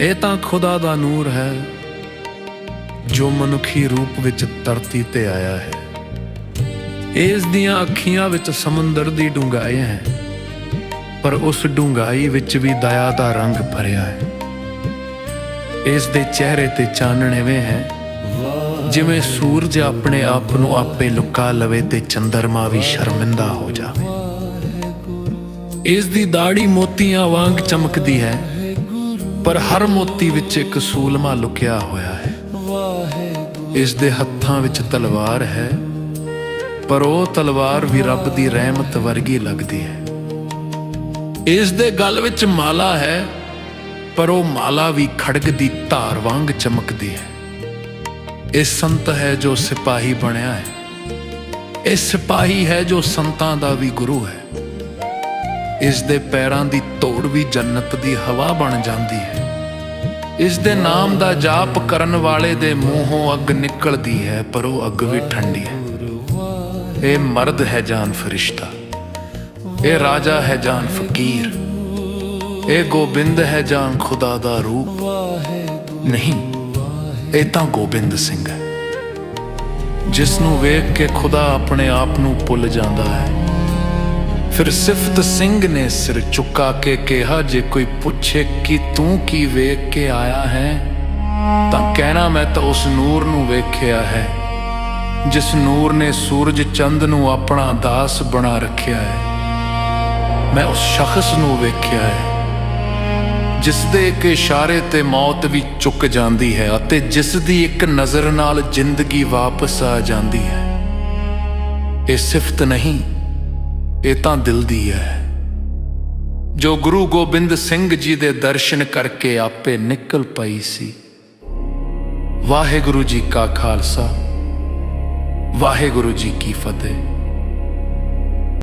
ਇਹ ਤਾਂ ਖੁਦਾ ਦਾ ਨੂਰ ਹੈ, ਜੋ ਮਨੁੱਖੀ ਰੂਪ ਵਿੱਚ ਧਰਤੀ ਤੇ ਆਇਆ ਹੈ। ਇਸ ਦੀਆਂ ਅੱਖੀਆਂ ਵਿੱਚ ਸਮੁੰਦਰ ਦੀ ਡੂੰਘਾਈ ਹੈ, ਪਰ ਉਸ ਡੂੰਘਾਈ ਵਿੱਚ ਵੀ ਦਇਆ ਦਾ ਰੰਗ ਭਰਿਆ ਹੈ। ਇਸ ਦੇ ਚਿਹਰੇ ਤੇ ਚਾਨਣ ਐਵੇਂ ਹੈ, ਜਿਵੇਂ ਸੂਰਜ ਆਪਣੇ ਆਪ ਨੂੰ ਆਪੇ ਲੁਕਾ ਲਵੇ ਤੇ ਚੰਦਰਮਾ ਵੀ ਸ਼ਰਮਿੰਦਾ ਹੋ ਜਾਵੇ। ਇਸ ਦੀ ਦਾੜੀ ਮੋਤੀਆਂ ਵਾਂਗ ਚਮਕਦੀ ਹੈ ਪਰ ਹਰ ਮੋਤੀ ਵਿੱਚ ਇੱਕ ਸੂਲਮਾ ਲੁਕਿਆ ਹੋਇਆ ਹੈ। ਇਸ ਦੇ ਹੱਥਾਂ ਵਿੱਚ ਤਲਵਾਰ ਹੈ, ਪਰ ਉਹ ਤਲਵਾਰ ਵੀ ਰੱਬ ਦੀ ਰਹਿਮਤ ਵਰਗੀ ਲੱਗਦੀ ਹੈ। ਇਸ ਦੇ ਗਲ ਵਿੱਚ ਮਾਲਾ ਹੈ, ਪਰ ਉਹ ਮਾਲਾ ਵੀ ਖੜਗ ਦੀ ਧਾਰ ਵਾਂਗ ਚਮਕਦੀ ਹੈ। ਇਹ ਸੰਤ ਹੈ ਜੋ ਸਿਪਾਹੀ ਬਣਿਆ ਹੈ। ਇਹ ਸਿਪਾਹੀ ਹੈ ਜੋ ਸੰਤਾਂ ਦਾ ਵੀ ਗੁਰੂ ਹੈ। ਇਸ ਦੇ ਪੈਰਾਂ ਦੀ ਤੋੜ ਵੀ ਜੰਨਤ ਦੀ ਹਵਾ ਬਣ ਜਾਂਦੀ ਹੈ। ਇਸ ਦੇ ਨਾਮ ਦਾ ਜਾਪ ਕਰਨ ਵਾਲੇ ਦੇ ਮੂੰਹੋਂ ਅੱਗ ਨਿਕਲਦੀ ਹੈ, ਪਰ ਉਹ ਅੱਗ ਵੀ ਠੰਡੀ ਹੈ। ਇਹ ਮਰਦ ਹੈ ਜਾਨ ਫਰਿਸ਼ਤਾ। ਇਹ ਰਾਜਾ ਹੈ ਜਾਨ ਫਕੀਰ। ਇਹ ਗੋਬਿੰਦ ਹੈ ਜਾਨ ਖੁਦਾ ਦਾ ਰੂਪ। ਨਹੀਂ, ਇਹ ਤਾਂ ਗੋਬਿੰਦ ਸਿੰਘ ਹੈ, ਜਿਸ ਨੂੰ ਵੇਖ ਕੇ ਖੁਦਾ ਆਪਣੇ ਆਪ ਨੂੰ ਭੁੱਲ ਜਾਂਦਾ ਹੈ। ਫਿਰ ਸਿਫਤ ਸਿੰਘ ਨੇ ਸਿਰ ਝੁਕਾ ਕੇ ਕਿਹਾ, ਜੇ ਕੋਈ ਪੁੱਛੇ ਕਿ ਤੂੰ ਕੀ ਵੇਖ ਕੇ ਆਇਆ ਹੈ, ਤਾਂ ਕਹਿਣਾ ਮੈਂ ਤਾਂ ਉਸ ਨੂਰ ਨੂੰ ਵੇਖਿਆ ਹੈ, ਜਿਸ ਨੂਰ ਨੇ ਸੂਰਜ ਚੰਦ ਨੂੰ ਆਪਣਾ ਦਾਸ ਬਣਾ ਰੱਖਿਆ ਹੈ। ਮੈਂ ਉਸ ਸ਼ਖਸ ਨੂੰ ਵੇਖਿਆ ਹੈ, ਜਿਸ ਦੇ ਇੱਕ ਇਸ਼ਾਰੇ ਤੇ ਮੌਤ ਵੀ ਚੁੱਕ ਜਾਂਦੀ ਹੈ ਅਤੇ ਜਿਸ ਦੀ ਇੱਕ ਨਜ਼ਰ ਨਾਲ ਜ਼ਿੰਦਗੀ ਵਾਪਸ ਆ ਜਾਂਦੀ ਹੈ। ਇਹ ਸਿਫਤ ਨਹੀਂ ਇਹ ਤਾਂ ਦਿਲ ਦੀ ਹੈ। ਜੋ ਗੁਰੂ ਗੋਬਿੰਦ ਸਿੰਘ ਜੀ ਦੇ ਦਰਸ਼ਨ ਕਰਕੇ ਆਪੇ ਨਿਕਲ ਪਈ ਸੀ। ਵਾਹਿਗੁਰੂ ਜੀ ਕਾ ਖਾਲਸਾ, ਵਾਹਿਗੁਰੂ ਜੀ ਕੀ ਫਤਿਹ।